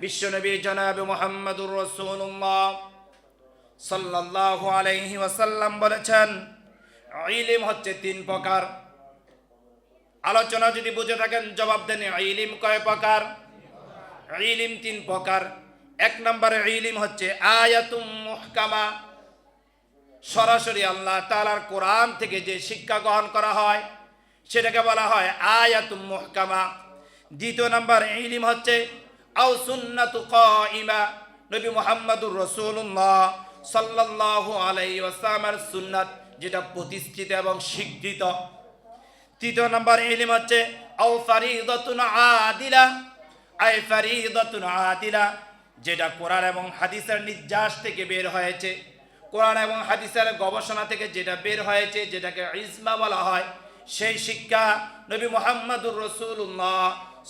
বিশ্বনবী জনাব মোহাম্মদুর রসুল্লাহ সাল্লাল্লাহু আলাইহি ওয়াসাল্লাম বলেছেন, ইলিম হচ্ছে তিন প্রকার। আলোচনা যদি বুঝে থাকেন, জবাব দেন ইলিম কয় প্রকার? ইলিম তিন প্রকার। এক নম্বরে ইলিম হচ্ছে আয়াতুম মুহকামা। সরাসরি আল্লাহ তাআলার কোরআন থেকে যে শিক্ষা গ্রহণ করা হয়, সেটাকে বলা হয় আয়াতুম মুহকামা। দ্বিতীয় নম্বর ইলিম হচ্ছে আও সুন্নাতু কাইমা নবী মুহাম্মদুর রাসূলুল্লাহ সাল্লাল্লাহু আলাইহি ওয়াসাল্লামের সুন্নাত, যেটা প্রতিষ্ঠিত এবং স্বীকৃত। তৃতীয় নম্বর ইলিম হচ্ছে, আও ফারিদাতুন আদিলা, আই ফারিদাতুন আদিলা, যেটা কোরআন এবং হাদিসের নির্যাস থেকে বের হয়েছে। কোরআন এবং হাদিসের গবেষণা থেকে যেটা বের হয়েছে, যেটাকে ইসমা বলা হয়, সেই শিক্ষা নবী মোহাম্মদুর রসুল্লাহ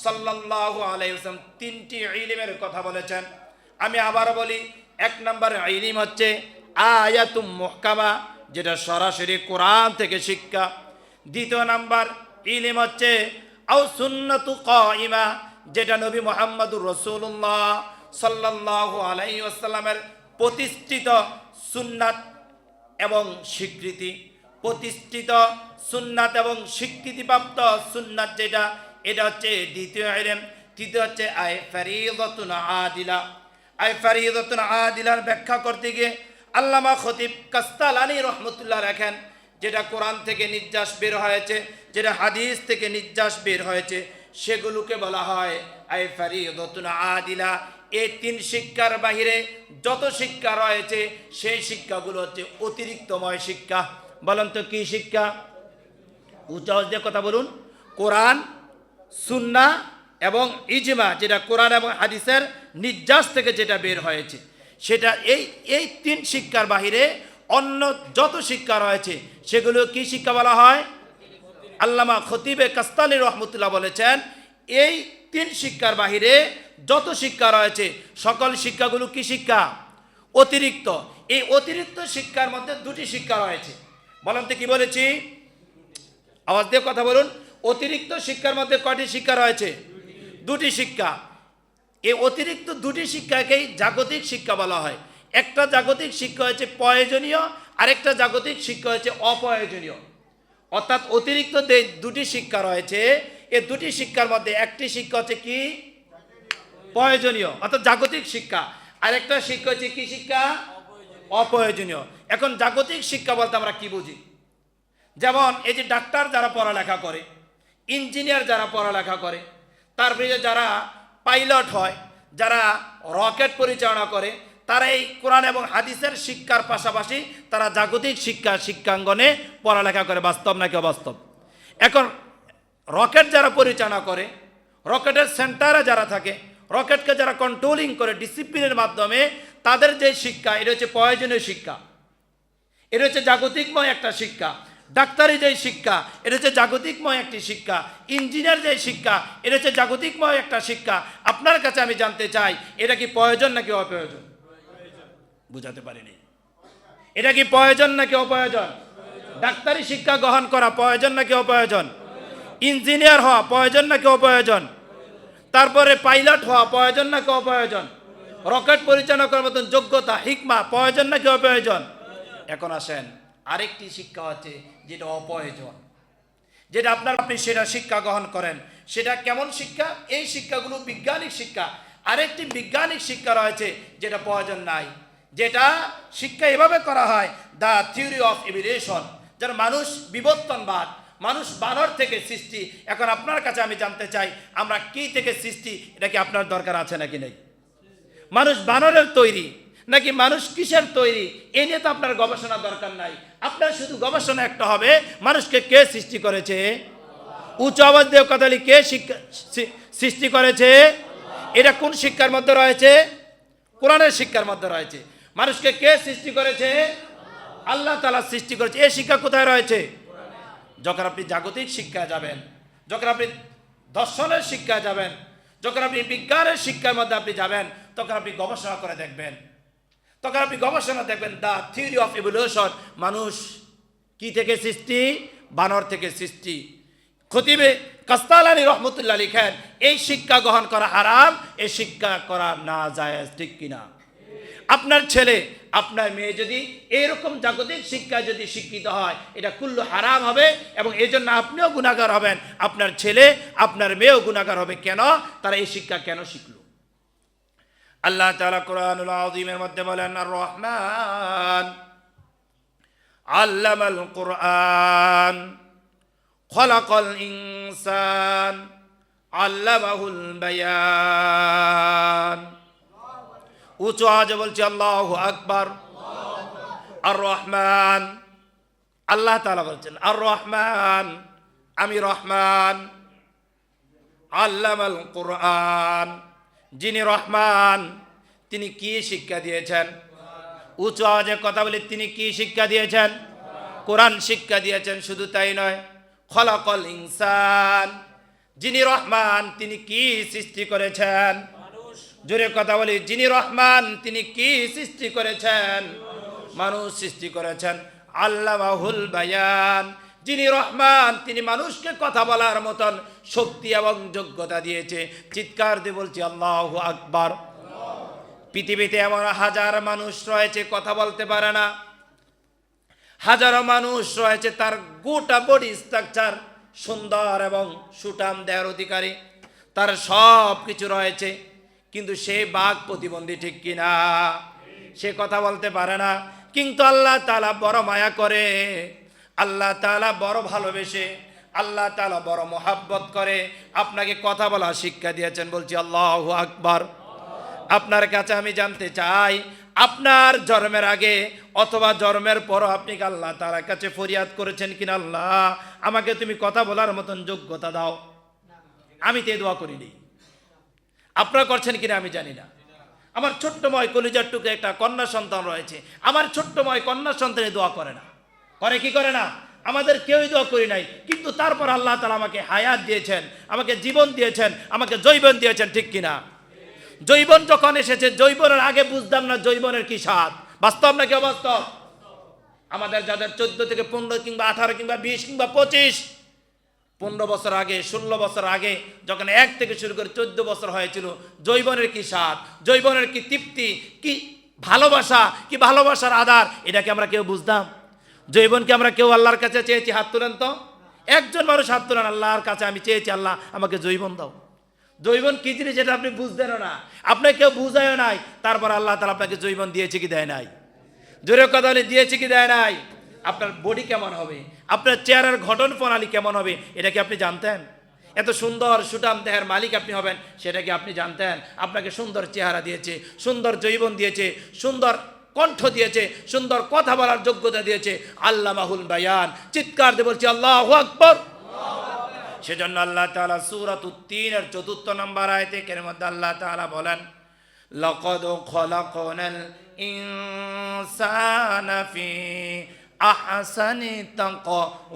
সাল্লাল্লাহু আলাইহি ওয়াসাল্লাম তিনটি ইলিমের কথা বলেছেন। আমি আবার বলি, এক নম্বর ইলিম হচ্ছে আয়াতুম মুহকামা, যেটা সরাসরি কোরআন থেকে শিক্ষা। দ্বিতীয় নাম্বার ইলিম হচ্ছে আও সুন্নাতু কাইমা যেটা নবী মোহাম্মদুর রসুল্লাহ সাল্লাল্লাহু আলাইহি ওয়াসাল্লামের প্রতিষ্ঠিত সুন্নাত এবং স্বীকৃতি। প্রতিষ্ঠিত সুন্নাত এবং স্বীকৃতিপ্রাপ্ত সুন্নাত যেটা এটা হচ্ছে দ্বিতীয় ইলম তৃতীয় হচ্ছে আই ফারিদাতুন আদিলা। আই ফারিদাতুন আদিলার ব্যাখ্যা করতে গিয়ে আল্লামা খতিব কাস্তালানি রহমতুল্লাহ রাখেন, যেটা কোরআন থেকে নির্যাস বের হয়েছে, যেটা হাদিস থেকে নির্যাস বের হয়েছে, সেগুলোকে বলা হয় আই ফারিদাতুন আদিলা। এই তিন শিক্ষার বাহিরে যত শিক্ষা রয়েছে, সেই শিক্ষাগুলো হচ্ছে অতিরিক্তময় শিক্ষা। বলেন তো কি শিক্ষা? উচ্চ কথা বলুন। কোরআন সুন্না এবং ইজমা, যেটা কোরআন এবং হাদিসের নির্যাস থেকে যেটা বের হয়েছে, সেটা এই এই তিন শিক্ষার বাহিরে অন্য যত শিক্ষা রয়েছে, সেগুলো কি শিক্ষা বলা হয়? আল্লামা খতিবে কাস্তানি রহমতুল্লাহ বলেছেন, এই তিন শিক্ষার বাহিরে যত শিক্ষা রয়েছে, সকল শিক্ষাগুলো কি শিক্ষা? অতিরিক্ত। এই অতিরিক্ত শিক্ষার মধ্যে দুটি শিক্ষা রয়েছে। বলেন তো কি বলেছি? আওয়াজ দিয়ে কথা বলুন। অতিরিক্ত শিক্ষার মধ্যে কয়টি শিক্ষা রয়েছে? দুটি শিক্ষা। এই অতিরিক্ত দুটি শিক্ষাকেই জাগতিক শিক্ষা বলা হয়। একটা জাগতিক শিক্ষা হচ্ছে প্রয়োজনীয়, আরেকটা জাগতিক শিক্ষা হচ্ছে অপ্রয়োজনীয়। অর্থাৎ অতিরিক্ত দুটি শিক্ষা রয়েছে এ দুটি শিক্ষার মধ্যে একটি শিক্ষা হচ্ছে কি? প্রয়োজনীয়, অর্থাৎ জাগতিক শিক্ষা। আরেকটা শিক্ষা হচ্ছে কি শিক্ষা? অপ্রয়োজনীয়। এখন জাগতিক শিক্ষা বলতে আমরা কি বুঝি? যেমন এই যে ডাক্তার যারা পড়ালেখা করে ইঞ্জিনিয়ার যারা পড়ালেখা করে তারপরে যারা পাইলট হয়, যারা রকেট পরিচালনা করে, তারা এই কোরআন এবং হাদিসের শিক্ষার পাশাপাশি তারা জাগতিক শিক্ষা, শিক্ষাঙ্গনে পড়ালেখা করে, বাস্তব নাকি অবাস্তব? এখন রকেট যারা পরিচালনা করে, রকেটের সেন্টারে যারা থাকে, রকেটকে যারা কন্ট্রোলিং করে ডিসিপ্লিনের মাধ্যমে তাদের যে শিক্ষা, এটা হচ্ছে প্রয়োজনীয় শিক্ষা। এটা হচ্ছে জাগতিকময় একটা শিক্ষা। ডাক্তারি যে শিক্ষা, এটা হচ্ছে জাগতিকময় একটি শিক্ষা, ইঞ্জিনিয়ার যে শিক্ষা, এটা হচ্ছে জাগতিকময় একটা শিক্ষা। আপনার কাছে আমি জানতে চাই, এটা কি প্রয়োজন নাকি অপ্রয়োজন? বুঝাতে পারিনি। এটা কি প্রয়োজন নাকি অপ্রয়োজন? ডাক্তারি শিক্ষা গ্রহণ করা প্রয়োজন নাকি অপ্রয়োজন? ইঞ্জিনিয়ার হওয়া প্রয়োজন নাকি অপ্রয়োজন? তারপরে পাইলট হওয়া প্রয়োজন নাকি অপ্রয়োজন? রকেট পরিচালনা করার মতন যোগ্যতা, হিকমা, প্রয়োজন নাকি অপ্রয়োজন? এখন আসেন, আরেকটি শিক্ষা আছে যেটা অপ্রয়োজন। যেটা আপনার আপনি সেটা শিক্ষা গ্রহণ করেন। সেটা কেমন শিক্ষা? এই শিক্ষাগুলো বিজ্ঞানিক শিক্ষা। আরেকটি বিজ্ঞানিক শিক্ষা রয়েছে যেটা প্রয়োজন নাই। যেটা শিক্ষা এভাবে করা হয়, দ্য থিওরি অফ ইভিলেশন যার মানুষ বিবর্তনবাদ, মানুষ বানর থেকে সৃষ্টি। এখন আপনার কাছে আমি জানতে চাই, আমরা কি থেকে সৃষ্টি? এটা কি আপনার দরকার আছে নাকি নেই? মানুষ বানরের তৈরি। নাকি মানুষ কিসের তৈরি? এ নিয়ে তো আপনার গবেষণা দরকার নাই। আপনার শুধু গবেষণা একটা হবে মানুষকে কে সৃষ্টি করেছে? উচ্চ আওয়াজ দিয়ে কথা বলি, কে শিক্ষা সৃষ্টি করেছে? এটা কোন শিক্ষার মধ্যে রয়েছে? কোরআনের শিক্ষার মধ্যে রয়েছে। মানুষকে কে সৃষ্টি করেছে? আল্লাহ তালা সৃষ্টি করেছে। এই শিক্ষা কোথায় রয়েছে? যখন আপনি জাগতিক শিক্ষা যাবেন যখন আপনি দর্শনের শিক্ষা যাবেন যখন আপনি বিজ্ঞানের শিক্ষার মধ্যে আপনি যাবেন তখন আপনি গবেষণা করে দেখবেন। তখন আপনি গবেষণা দেখবেন দ্য থিওরি অফ ইভলিউশন মানুষ কি থেকে সৃষ্টি? বানর থেকে সৃষ্টি। খতিবে কাস্তালানি রহমতুল্লাহ লিখেন, এই শিক্ষা গ্রহণ করা হারাম, এই শিক্ষা করা না যায় ঠিক কিনা? আপনার ছেলে, আপনার মেয়ে যদি এরকম জাগতিক শিক্ষা যদি শিক্ষিত হয়, এটা কুল্লু হারাম হবে এবং এই জন্য আপনিও গুণাগার হবেন। আপনার ছেলে, আপনার মেয়েও গুণাগার হবে। কেন? তারা এই শিক্ষা কেন শিখলো? আল্লাহ তাআলা কোরআনুল আযীমের মধ্যে বলেন আর রহমান আল্লামাল কোরআন, খলাকল ইনসান, আল্লামাহুল বায়ান। উঁচু আজ বলছি, আল্লাহ আকবার। আর রহমান আল্লাহ তাআলা বলছেন আর রহমান আমি রহমান। আল্লামাল কোরআন। যিনি রহমান, তিনি কি শিক্ষা দিয়েছেন? উঁচু আওয়াজে কথা বলে, তিনি কি শিক্ষা দিয়েছেন? কোরআন শিক্ষা দিয়েছেন, শুধু তাই নয়, খলাকল ইনসান। যিনি রহমান, তিনি কি সৃষ্টি করেছেন? জোরে কথা বলি, যিনি রহমান, তিনি কি সৃষ্টি করেছেন? মানুষ সৃষ্টি করেছেন। আল্লামাহুল বায়ান। যিনি রহমান, তিনি মানুষকে কথা বলার মতন শক্তি এবং যোগ্যতা দিয়েছে। চিৎকার দিয়ে বলছি, আল্লাহ আকবার। পৃথিবীতে এমন হাজার মানুষ রয়েছে, কথা বলতে পারে না। হাজারো মানুষ রয়েছে, তার গোটা বডি স্ট্রাকচার সুন্দর এবং সুটাম দেওয়ার অধিকারী। তার সব কিছু রয়েছে, কিন্তু সে বাঘ প্রতিবন্ধী ঠিক কিনা? সে কথা বলতে পারে না। কিন্তু আল্লাহ তালা বড় মায়া করে আল্লাহ তালা বড় ভালোবেসে, আল্লাহ তালা বড় মোহাব্বত করে আপনাকে কথা বলা শিক্ষা দিয়েছেন। বলছি, আল্লাহ আকবার। আপনার কাছে আমি জানতে চাই, আপনার জন্মের আগে অথবা জন্মের পরও আপনি আল্লাহ তার কাছে ফরিয়াদ করেছেন কিনা আল্লাহ? আমাকে তুমি কথা বলার মতন যোগ্যতা দাও। আমি তে দোয়া করিনি। আপনারা করছেন কিনা আমি জানি না। আমার ছোট্টময় কলিজার টুকে একটা কন্যা সন্তান রয়েছে। আমার ছোট্টময় কন্যা সন্তানে দোয়া করে না। করে কি করে না? আমাদের কেউই দোয়া করি নাই। কিন্তু তারপর আল্লাহ তালা আমাকে হায়াত দিয়েছেন, আমাকে জীবন দিয়েছেন, আমাকে জৈবন দিয়েছেন, ঠিক কিনা? জৈবন যখন এসেছে জৈবনের আগে বুঝতাম না জৈবনের কি স্বাদ। বাস্তব নাকি অবাস্তব? আমাদের যাদের চোদ্দ থেকে পনেরো কিংবা আঠারো কিংবা বিশ কিংবা পঁচিশ, পনেরো বছর আগে, ষোলো বছর আগে, যখন এক থেকে শুরু করে চোদ্দ বছর হয়েছিল জৈবনের কি স্বাদ জৈবনের কি তৃপ্তি, কি ভালোবাসা, কি ভালোবাসার আধার এটাকে আমরা কেউ বুঝতাম? জৈবনকে আমরা কেউ আল্লাহর কাছে চেয়েছি, হাত তুলেন তো। একজন মানুষ হাত তুলেন, আল্লাহর কাছে আমি চেয়েছি, আল্লাহ আমাকে জৈবন দাও। জৈবন কি জিনিস যেটা আপনি বুঝতেন না? আপনাকে কেউ বুঝায়ও নাই, তারপর আল্লাহ তালা আপনাকে জৈবন দিয়েছে কি দেয় নাই? জোরে কথা বলে দিয়েছে কি দেয় নাই? আপনার বডি কেমন হবে? আপনার চেহারার ঘটন প্রণালী কেমন হবে? এটা কি আপনি জানতেন? এত সুন্দর সুটাম দেহের মালিক আপনি হবেন, সেটা কি আপনি জানতেন? আপনাকে সুন্দর চেহারা দিয়েছে, সুন্দর জৈবন দিয়েছে, সুন্দর কণ্ঠ দিয়েছে, সুন্দর কথা বলার যোগ্যতা দিয়েছে। আল্লাহ মাহুল বায়ান, চিৎকার দিয়ে বলছি, আল্লাহ আকবর। সেজন্য আল্লাহ তাআলা সূরাত উত্তিনের চতুর্থ নম্বর আয়াতে এর মধ্যে আল্লাহ তাআলা বলেন, লাকাদ খলাকনাল ইনসানা ফি আহসানি তাকওয়িম।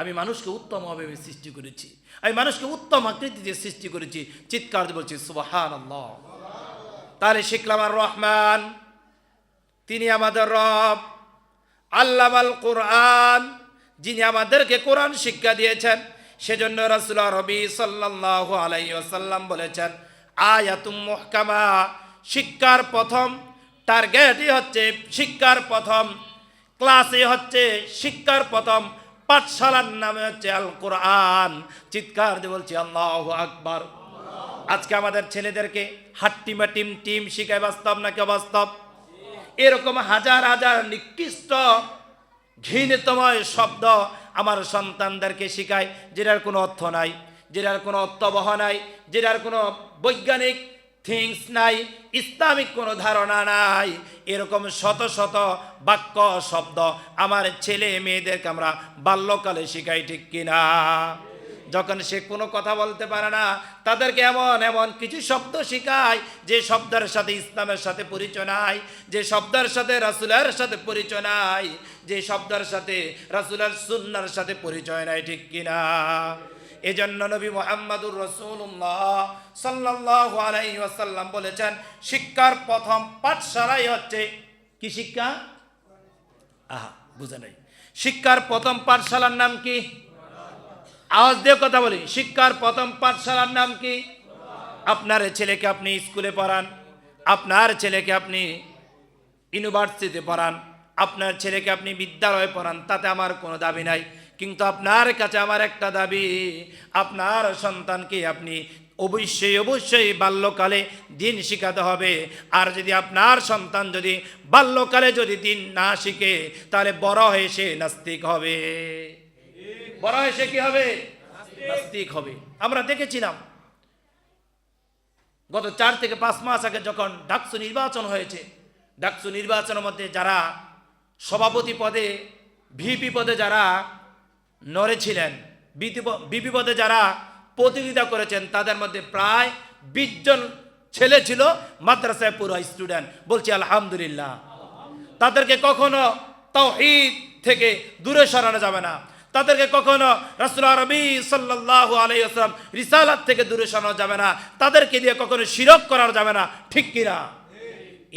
আমি মানুষকে উত্তমভাবে সৃষ্টি করেছি। আমি মানুষকে উত্তম আকৃতিতে সৃষ্টি করেছি। চিৎকার দিয়ে বলছি, সুবহানাল্লাহ। তাহলে শিখলাম আর রহমান, তিনি আমাদের রব, আল্লামাল কোরআন, যিনি আমাদেরকে কোরআন শিক্ষা দিয়েছেন, সেজন্য রাসুল্লাহ রবি সাল্লাহ আলাইসাল্লাম বলেছেন, আয়াতুম মুহকামা, শিক্ষার প্রথম টার্গেটই হচ্ছে, শিক্ষার প্রথম ক্লাসে হচ্ছে, শিক্ষার প্রথম পাঠশালার নামে হচ্ছে আল কোরআন চিৎকার দিয়ে বলছি, আল্লাহ আকবার। আজকে আমাদের ছেলেদেরকে হাট্টিমা টিম টিম শিখায় বাস্তব নাকি অবাস্তব? এরকম হাজার হাজার নিকৃষ্ট, ঘৃণিতময় শব্দ আমার সন্তানদেরকে শেখায়, যেটার কোনো অর্থ নাই, যেটার কোনো অর্থবহ নাই, যেটার কোনো বৈজ্ঞানিক থিংস নাই, ইসলামিক কোনো ধারণা নাই। এরকম শত শত বাক্য, শব্দ আমার ছেলে মেয়েদেরকে আমরা বাল্যকালে শিখাই, ঠিক কিনা যখন সে কোনো কথা বলতে পারে না, তাদেরকে এমন এমন কিছু শব্দ শেখায়, যে শব্দের সাথে ইসলামের সাথে পরিচয় নাই, যে শব্দের সাথে রাসুলের সাথে পরিচয় নাই, যে শব্দের সাথে রাসুলের সুন্নার সাথে পরিচয় নাই, ঠিক কিনা এজন্য নবী মোহাম্মদুর রসুল্লাহ সাল্লাহ আলাই ওয়াসাল্লাম বলেছেন, শিক্ষার প্রথম পাঠশালাই হচ্ছে কি শিক্ষা? আহা, বুঝে নাই। শিক্ষার প্রথম পাঠশালার নাম কি? আওয়াজ দিয়ে কথা বলি। শিক্ষার প্রথম পাঠশালার নাম কি? আপনার ছেলেকে আপনি স্কুলে পড়ান, আপনার ছেলেকে আপনি ইউনিভার্সিটিতে পড়ান, আপনার ছেলেকে আপনি বিদ্যালয়ে পড়ান, তাতে আমার কোনো দাবি নাই। কিন্তু আপনার কাছে আমার একটা দাবি, আপনার সন্তানকে আপনি অবশ্যই অবশ্যই বাল্যকালে দিন শিখাতে হবে। আর যদি আপনার সন্তান যদি বাল্যকালে যদি দিন না শিখে, তাহলে বড় হয়ে সে নাস্তিক হবে। বড় হয়ে সে কি হবে? নাস্তিক হবে। আমরা দেখেছিলাম, গত চার থেকে পাঁচ মাস আগে যখন ডাকসু নির্বাচন হয়েছে, ডাকসু নির্বাচনের মধ্যে যারা সভাপতি পদে, ভিপি পদে যারা নড়েছিলেন বিপি পদে যারা প্রতিযোগিতা করেছেন, তাদের মধ্যে প্রায় বিশ জন ছেলে ছিল, মাদ্রাসায় পুরো স্টুডেন্ট বলছি, আলহামদুলিল্লাহ। তাদেরকে কখনো তৌহিদ থেকে দূরে সরানো যাবে না। তাদেরকে কখনো রাসুল রবি সাল্লাহ আলাইসলাম রিসালাত থেকে দূরে সরানো যাবে না। তাদেরকে দিয়ে কখনো শিরক করানো যাবে না। ঠিক কিনা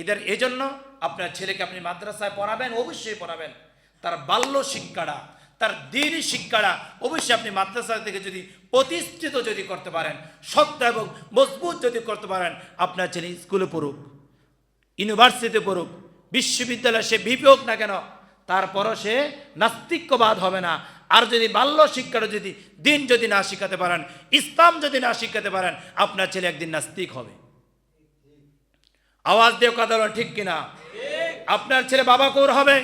এদের এজন্য আপনার ছেলেকে আপনি মাদ্রাসায় পড়াবেন, অবশ্যই পড়াবেন। তার বাল্য শিক্ষাটা তার দিন শিক্ষাটা অবশ্যই আপনি মাদ্রাসা থেকে যদি প্রতিষ্ঠিত যদি করতে পারেন শক্ত এবং মজবুত যদি করতে পারেন, আপনার ছেলে স্কুলে পড়ুক, ইউনিভার্সিটিতে পড়ুক, বিশ্ববিদ্যালয়ে সে ভিপি হোক না কেন, তারপরও সে নাস্তিক্যবাদ হবে না। আর যদি বাল্য শিক্ষাটা যদি দিন যদি না শিখাতে পারেন, ইসলাম যদি না শিখাতে পারেন, আপনার ছেলে একদিন নাস্তিক হবে। আওয়াজ দিয়ে কথা বলো ঠিক কিনা? আপনার ছেলে বাবাকৌর হবে,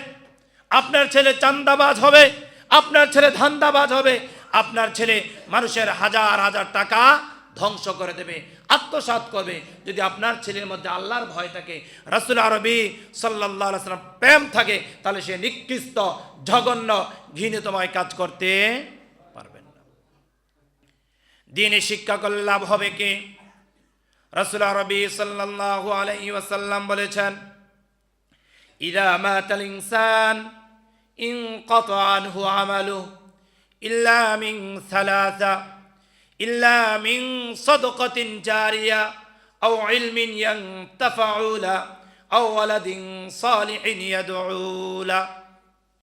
আপনার ছেলে চান্দাবাজ হবে আপনার ছেলে ধান্দাবাজ হবে, আপনার ছেলে মানুষের হাজার হাজার টাকা ধ্বংস করে দেবে, আত্মসাৎ করবে। যদি আপনার ছেলের মধ্যে আল্লাহর ভয় থাকে, রাসুল আরবি সাল্লাহ সাল্লাম প্রেম থাকে, তাহলে সে নিকৃষ্ট, জঘন্য, ঘৃণিতময় কাজ করতে পারবেন না। দিনে শিক্ষা করলে লাভ হবে কি? রাসুল আরবি সাল্লাহ আলহি ওয়াসাল্লাম বলেছেন, ইদা মাতাল ইনসান انقطع عنه عمله إلا من ثلاثة إلا من صدقة جارية أو علم ينتفع له أو ولد صالح يدعو له